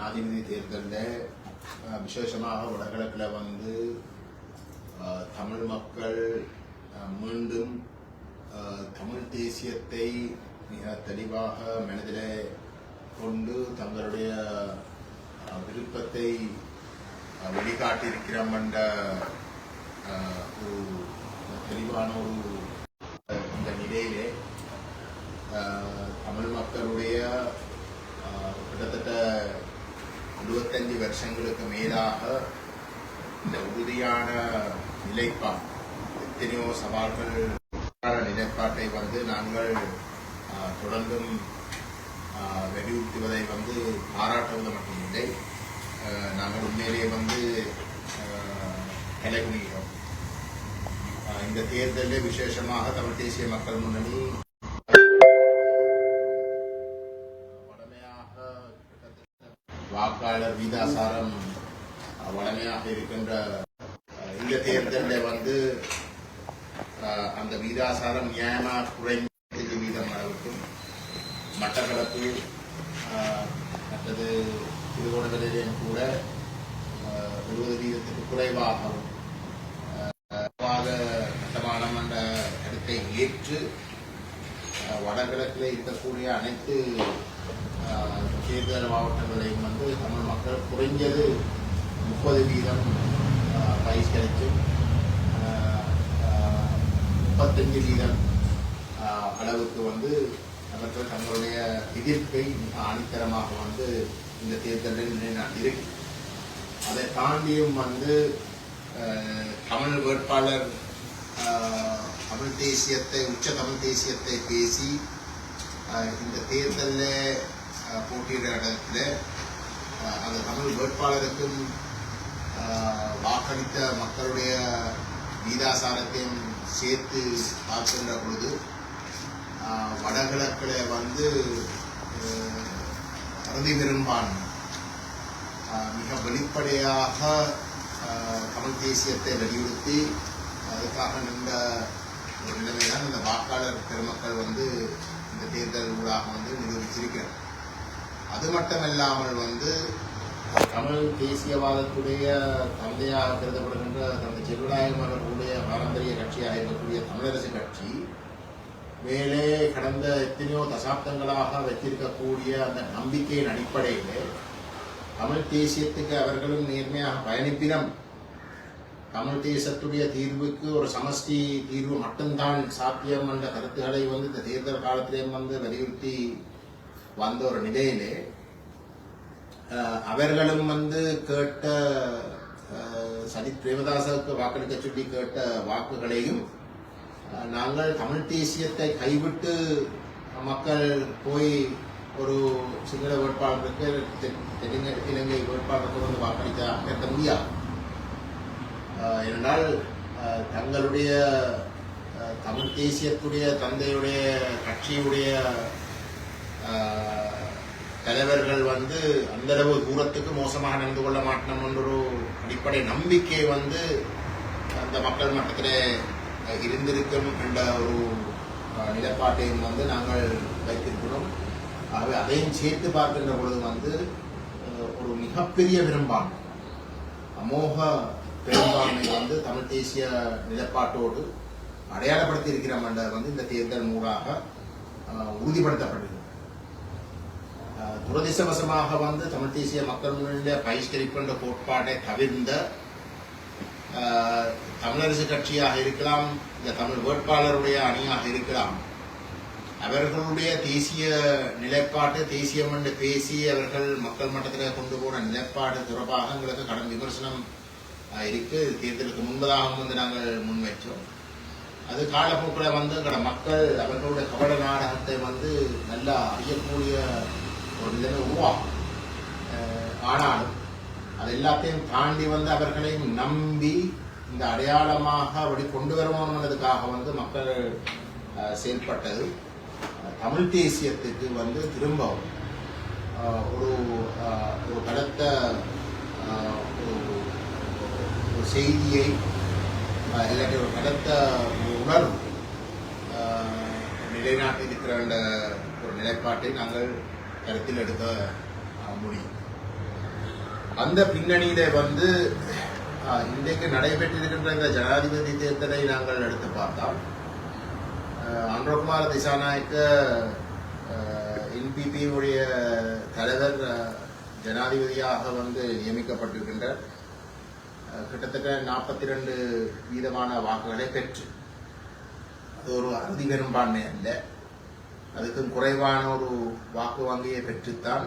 ஜனாதிபதி தேர்தலில் விசேஷமாக வடகிழக்கில் வந்து தமிழ் மக்கள் மீண்டும் தமிழ் தேசியத்தை மிக தெளிவாக மனதில் கொண்டு தங்களுடைய விருப்பத்தை வெளிக்காட்டியிருக்கிறோம் என்ற ஒரு தெளிவான ஒரு இந்த நிலையிலே தமிழ் மக்களுடைய கிட்டத்தட்ட இருபத்தஞ்சு வருஷங்களுக்கு மேலாக இந்த உறுதியான நிலைப்பாடு எத்தனையோ சவால்கள் நிலைப்பாட்டை வந்து நாங்கள் அஹ், தொடர்ந்தும் அஹ், வலியுறுத்துவதை வந்து பாராட்டுவது மட்டுமில்லை அஹ், நாங்கள் உண்மையிலேயே வந்து அஹ், தலைகுனிகிறோம். இந்த தேர்தலில் விசேஷமாக தமிழ் தேசிய மக்கள் முன்னணி வாக்காளர் வீதாசாரம் வளமையாக இருக்கின்ற இந்த தேர்தலில் வந்து அந்த வீதாசாரம் நியாயமாக குறைந்த வீதம் அளவுக்கும் மட்டக்களப்பு மற்றது திருவோணங்களிலும் கூட அஹ், எழுபது வீதத்துக்கு குறைவாகவும் வாத என்ற கருத்தை ஏற்று வடகிழக்கில் இருக்கக்கூடிய அனைத்து தேர்தல் மாவட்டங்களையும் வந்து தமிழ் மக்கள் குறைஞ்சது முப்பது வீதம் அஹ், கிடைக்கும் முப்பத்தஞ்சு வீதம் அளவுக்கு வந்து அவர்கள் தங்களுடைய எதிர்ப்பை மிக ஆணித்தரமாக வந்து இந்த தேர்தலில் நிலைநாட்டியிருக்கு. அதை தாண்டியும் வந்து தமிழ் வேட்பாளர் தமிழ் தேசியத்தை உச்ச தமிழ் தேசியத்தை பேசி இந்த தேர்தலில் போட்டியிடுற இடத்துல அந்த தமிழ் வேட்பாளருக்கும் வாக்களித்த மக்களுடைய வீதாசாரத்தையும் சேர்த்து பார்க்கின்ற பொழுது வடகிழக்கில் வந்து அஹ், அறுதி மிக வெளிப்படையாக தமிழ் தேசியத்தை வலியுறுத்தி அதுக்காக நின்ற ஒரு நிலைமைதான் இந்த வாக்காளர் பெருமக்கள் வந்து இந்த தேர்தல் ஊடாக வந்து நிரூபிச்சிருக்கிறார். அது மட்டுமல்லாமல் வந்து தமிழ் தேசியவாதத்துடைய தந்தையாக கருதப்படுகின்ற தந்தை செல்வநாயகம் அவர்களுடைய பாரம்பரிய கட்சியாக இருக்கக்கூடிய தமிழரசு கட்சி மேலே கடந்த எத்தனையோ தசாப்தங்களாக வைத்திருக்கக்கூடிய அந்த நம்பிக்கையின் அடிப்படையிலே தமிழ் தேசியத்துக்கு அவர்களும் நேர்மையாக பயணிப்பினம் தமிழ் தேசத்துடைய தீர்வுக்கு ஒரு சமஷ்டி தீர்வு மட்டும்தான் சாத்தியம் என்ற கருத்துக்களை வந்து இந்த தேர்தல் காலத்திலேயும் வந்து வலியுறுத்தி வந்த ஒரு நிலையிலே அவர்களும் வந்து கேட்ட சஜித் பிரேமதாசவுக்கு வாக்களிக்க சொல்லி கேட்ட வாக்குகளையும் நாங்கள் தமிழ் தேசியத்தை கைவிட்டு மக்கள் போய் ஒரு சிங்கள வேட்பாளருக்கு தெலுங்கு இலங்கை வேட்பாளருக்கு வந்து வாக்களிக்க கருத முடியாது. என்றால் தங்களுடைய தமிழ் தேசியத்துடைய தந்தையுடைய கட்சியுடைய தலைவர்கள் வந்து அந்தளவு தூரத்துக்கு மோசமாக நடந்து கொள்ள மாட்டோம் என்ற ஒரு அடிப்படை நம்பிக்கை வந்து அந்த மக்கள் மட்டத்தில் இருந்திருக்கும் என்ற ஒரு நிலைப்பாட்டையும் வந்து நாங்கள் வைத்திருக்கிறோம். ஆகவே அதையும் சேர்த்து பார்க்கின்ற பொழுது வந்து ஒரு மிகப்பெரிய விரும்பான் அமோக பெரும்பான்மை வந்து தமிழ் தேசிய நிலைப்பாட்டோடு அடையாளப்படுத்தி இருக்கிறோம் என்றது வந்து இந்த தேர்தல் மூலாக உறுதிப்படுத்தப்படுகிறது. துரதிசவசமாக துரதிர்ஷ்டவசமாக வந்து தமிழ் தேசிய மக்கள் முன்னிலை பகிஷ்கரிப்பு என்ற கோட்பாட்டை தவிர்ந்த தமிழரசு கட்சியாக இருக்கலாம் இந்த தமிழ் வேட்பாளருடைய அணியாக இருக்கலாம் அவர்களுடைய தேசிய நிலைப்பாட்டு தேசியம் என்று பேசி அவர்கள் மக்கள் மட்டத்தில் கொண்டு போன நிலைப்பாடு தொடர்பாக எங்களுக்கு கடன் விமர்சனம் இருக்கு தேர்தலுக்கு முன்பதாகவும் வந்து நாங்கள் முன்வைச்சோம் அது காலப்போக்கில் வந்து எங்களோட மக்கள் அவர்களுடைய கபட நாடகத்தை வந்து நல்லா அறியக்கூடிய ஒரு நிலைமை உருவாகும் ஆனாலும் அது எல்லாத்தையும் தாண்டி வந்து அவர்களையும் நம்பி இந்த அடையாளமாக அப்படி கொண்டு வரணும்ன்றதுக்காக வந்து மக்கள் செயல்பட்டது. தமிழ் தேசியத்துக்கு வந்து திரும்பவும் ஒரு ஒரு பலத்த ஒரு செய்தியை இல்லாட்டி ஒரு பலத்த ஒரு உணர்வு நிலைநாட்டி இருக்கிற அந்த ஒரு நிலைப்பாட்டை நாங்கள் கருத்தில் எடுக்க முடியும். அந்த பின்னணியில வந்து இன்றைக்கு நடைபெற்றிருக்கின்ற இந்த ஜனாதிபதி தேர்தலை நாங்கள் எடுத்து பார்த்தால் அஹ், திசாநாயக்க என்பிபியுடைய தலைவர் ஜனாதிபதியாக வந்து நியமிக்கப்பட்டிருக்கின்ற கிட்டத்தட்ட நாற்பத்தி ரெண்டு வீதமான வாக்குகளை பெற்று. அது ஒரு அறுதி பெரும்பான்மை அல்ல. அதுக்கும் குறைவான ஒரு வாக்கு வங்கியை பெற்றுத்தான்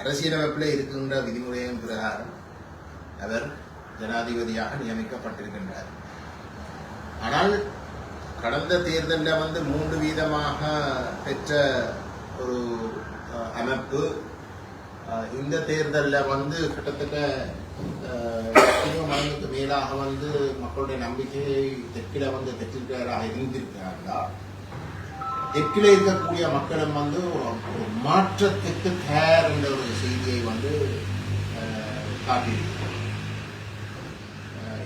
அரசியலமைப்பில் இருக்கின்ற விதிமுறையின் பிரகாரம் அவர் ஜனாதிபதியாக நியமிக்கப்பட்டிருக்கின்றார். ஆனால் கடந்த தேர்தலில் வந்து மூன்று வீதமாக பெற்ற ஒரு அமைப்பு இந்த தேர்தலில் வந்து கிட்டத்தட்ட அஹ், மேலாக வந்து மக்களுடைய நம்பிக்கையை தெற்கில வந்து தெற்றிருக்கிறாராக இருந்திருக்கிறார்களா? தெற்கில் இருக்கக்கூடிய மக்களும் வந்து ஒரு மாற்றத்துக்கு தயார் என்ற ஒரு செய்தியை வந்து அஹ், காட்டியிருக்கிறார்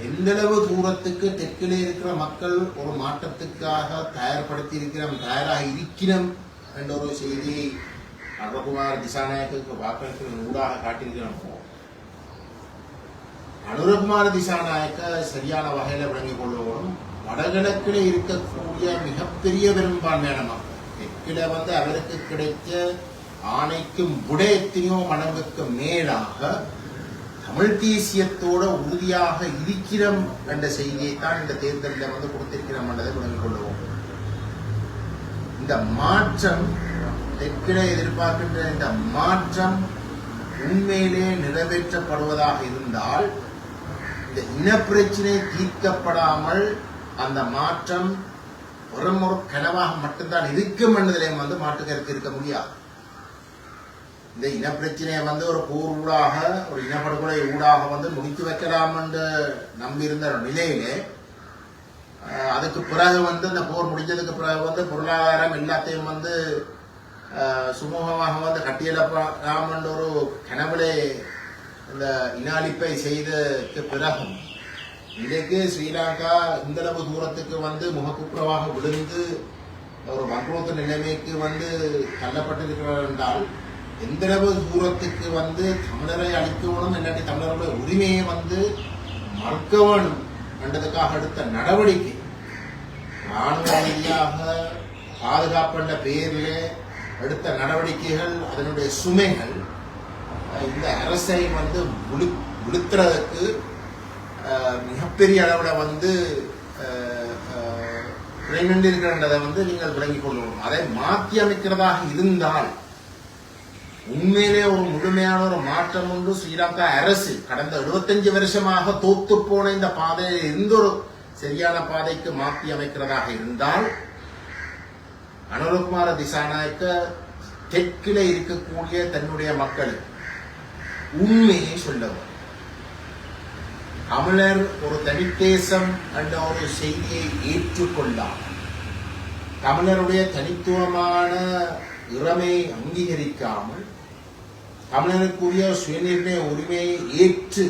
எந்தளவு தூரத்துக்கு தெற்கிலே இருக்கிற மக்கள் ஒரு மாற்றத்துக்காக தயார்படுத்தி இருக்கிறோம் தயாராக இருக்கிறோம் என்ற ஒரு செய்தியை அனுரகுமார் திசாநாயக்கு வாக்களிக்கிற ஊடாக காட்டியிருக்கிறோம் அனுரகுமார திசாநாயக்க சரியான வகையில விளங்கிக் கொள்வோம் வடகிழக்கில் இருக்கக்கூடிய மிகப்பெரிய பெரும்பான்மையான மக்கள் தெற்கில வந்து அவருக்கு கிடைத்த ஆணைக்கும் விட எத்தனையோ மடங்குக்கு மேலாக தமிழ் தேசியத்தோட உறுதியாக இருக்கிறோம் என்ற செய்தியை தான் இந்த தேர்தலில் வந்து கொடுத்திருக்கிறோம் என்றதை விளங்கிக் கொள்வோம் இந்த மாற்றம் தெற்கில எதிர்பார்க்கின்ற இந்த மாற்றம் உண்மையிலே நிறைவேற்றப்படுவதாக இருந்தால் இந்த இனப்பிரச்சனை தீர்க்கப்படாமல் அந்த மாற்றம் வெறும் ஒரு கனவாக மட்டும்தான் இருக்கும் என்பதிலையும் வந்து மாற்று கருத்து இருக்க முடியாது. இந்த இனப்பிரச்சனையை வந்து ஒரு போர் ஊடாக ஒரு இனப்படுகொலை ஊடாக வந்து முடித்து வைக்கலாம் என்று நம்பியிருந்த நிலையிலே அதுக்கு பிறகு வந்து இந்த போர் முடிஞ்சதுக்கு பிறகு வந்து பொருளாதாரம் எல்லாத்தையும் வந்து சுமூகமாக வந்து கட்டியெழப்பலாம் என்ற ஒரு கனவுலே இந்த இனாளிப்பை செய்ததுக்கு பிறகும் இதுக்கு ஸ்ரீலங்கா இந்தளவு தூரத்துக்கு வந்து முகக்குப்புறமாக விழுந்து ஒரு வங்குரோத்து நிலைமைக்கு வந்து தள்ளப்பட்டிருக்கிறார் என்றால் எந்தளவு தூரத்துக்கு வந்து தமிழரை அழிக்கணும் இல்லாட்டி தமிழர்களுடைய உரிமையை வந்து மறுக்க வேணும் என்றதுக்காக எடுத்த நடவடிக்கை இராணுவ ரீதியாக பாதுகாப்பு என்ற பெயரிலே எடுத்த நடவடிக்கைகள் அதனுடைய சுமைகள் இந்த அரசை வந்து விழு விழுத்துறதுக்கு மிகப்பெரிய அளவில் வந்து இருக்கிறதை வந்து நீங்கள் விளங்கிக் கொள்ளணும். அதை மாற்றி அமைக்கிறதாக இருந்தால் உண்மையிலே ஒரு முழுமையான ஒரு மாற்றம் உண்டு. ஸ்ரீலங்கா அரசு கடந்த 75 வருஷமாக தோத்து போன இந்த பாதையை எந்த ஒரு சரியான பாதைக்கு மாற்றி அமைக்கிறதாக இருந்தால் அனுரகுமார திசாநாயக்க தெற்கில இருக்கக்கூடிய தன்னுடைய மக்களுக்கு உண்மையை சொல்லவும். தமிழர் ஒரு தனித்தேசம் என்ற ஒரு செய்தியை ஏற்றுக்கொள்ளாமல் தமிழருடைய தனித்துவமான இறமை அங்கீகரிக்காமல் தமிழருக்குரிய சுயநிர்ணய உரிமையை ஏற்று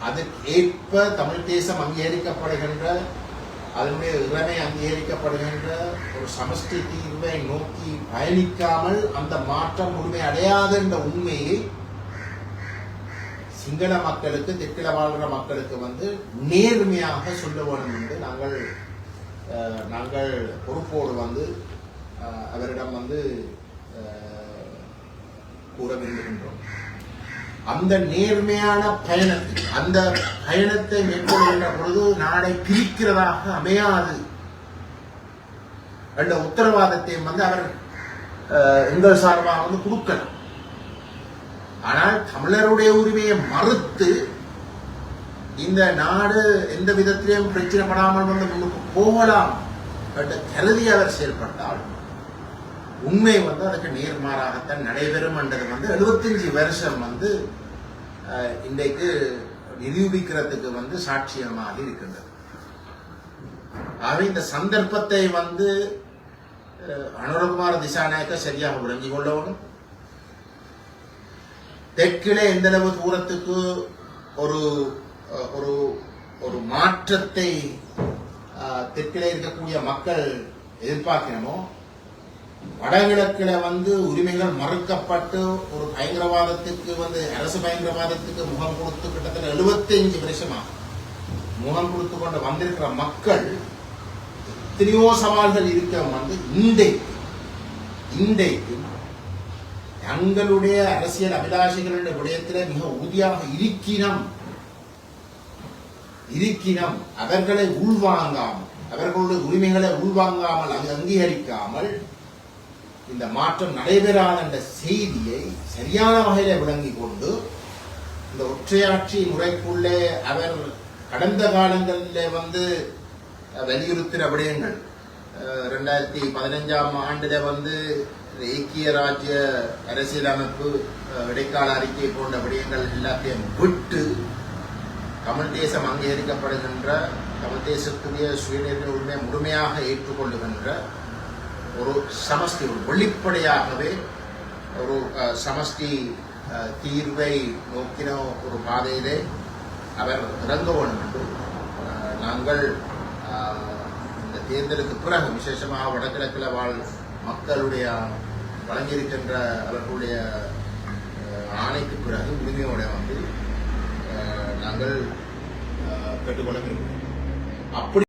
அதற்கு ஏற்ப தமிழ் தேசம் அங்கீகரிக்கப்படுகின்ற அதனுடைய இறமை அங்கீகரிக்கப்படுகின்ற ஒரு சமஸ்டி தீர்வை நோக்கி பயணிக்காமல் அந்த மாற்றம் உரிமை அடையாது என்ற உண்மையை சிங்கள மக்களுக்கு தெற்கில வாழ்கிற மக்களுக்கு வந்து நேர்மையாக சொல்ல வேண்டும் என்று நாங்கள் அஹ், நாங்கள் பொறுப்போடு வந்து அஹ், அவரிடம் வந்து கூற விரும்புகின்றோம். அந்த நேர்மையான பயணத்தை அந்த பயணத்தை மேற்கொள்கின்ற பொழுது நாடை பிரிக்கிறதாக அமையாது. என்ற உத்தரவாதத்தை வந்து அவர் அஹ், எங்கள் சார்பாக வந்து கொடுக்கலாம் ஆனால் தமிழருடைய உரிமையை மறுத்து இந்த நாடு எந்த விதத்திலையும் பிரச்சனைப்படாமல் வந்து முன்னுக்கு போகலாம் என்று கருதி அவர் செயல்பட்டால் உண்மை வந்து அதுக்கு நேர்மாறாகத்தான் நடைபெறும் என்றது வந்து 75 வருஷம் வந்து இன்றைக்கு நிரூபிக்கிறதுக்கு வந்து சாட்சியமாக இருக்கின்றது. ஆகவே இந்த சந்தர்ப்பத்தை வந்து அஹ், அனுரகுமார திசாநாயக்க சரியாக விளங்கிக் கொள்ளவனும் தெற்கிலே எந்தளவு தூரத்துக்கு ஒரு ஒரு ஒரு மாற்றத்தை தெற்கிலே இருக்கக்கூடிய மக்கள் எதிர்பார்க்கணுமோ வடகிழக்கில் வந்து உரிமைகள் மறுக்கப்பட்டு ஒரு பயங்கரவாதத்துக்கு வந்து அரசு பயங்கரவாதத்துக்கு முகம் கொடுத்து கிட்டத்தட்ட எழுபத்தஞ்சு வருஷமாக முகம் கொடுத்து கொண்டு வந்திருக்கிற மக்கள் எத்தனையோ சவால்கள் இருக்க வந்து இன்றைக்கு இன்றைக்கு தங்களுடைய அரசியல் அபிலாஷைகளுடைய விடயத்தில் மிக உறுதியாக இருக்கினம். இருக்கினம். அவர்களை உள்வாங்காமல் அவர்களுடைய உரிமைகளை உள்வாங்காமல் அங்கு அங்கீகரிக்காமல் இந்த மாற்றம் நடைபெறாத என்ற செய்தியை சரியான வகையில விளங்கி கொண்டு இந்த ஒற்றையாட்சி முறைக்குள்ளே அவர் கடந்த காலங்களில் வந்து வலியுறுத்துகிற வலியுறுத்தின விடயங்கள். அஹ், ரெண்டாயிரத்தி பதினஞ்சாம் ஆண்டுல வந்து ஐக்கிய ராஜ்ய அரசியலமைப்பு இடைக்கால அறிக்கை போன்ற விடயங்கள் எல்லாத்தையும் விட்டு தமிழ் தேசம் அங்கீகரிக்கப்படுகின்ற தமிழ் தேசத்துடைய சுயநிர்ணய உரிமை முழுமையாக ஏற்றுக்கொள்ளுகின்ற ஒரு சமஷ்டி ஒரு வெளிப்படையாகவே ஒரு சமஷ்டி தீர்வை நோக்கின ஒரு பாதையிலே அவர் இறங்க வேண்டும் என்று நாங்கள் இந்த தேர்தலுக்கு பிறகு விசேஷமாக வடகிழக்கில் வாழ் மக்களுடைய வழங்கியிருக்கின்ற அவர்களுடைய ஆணைக்கு பிறகு உரிமையோட வந்து நாங்கள் கேட்டுக்கொள்ள விரும்புகிறோம். அப்படி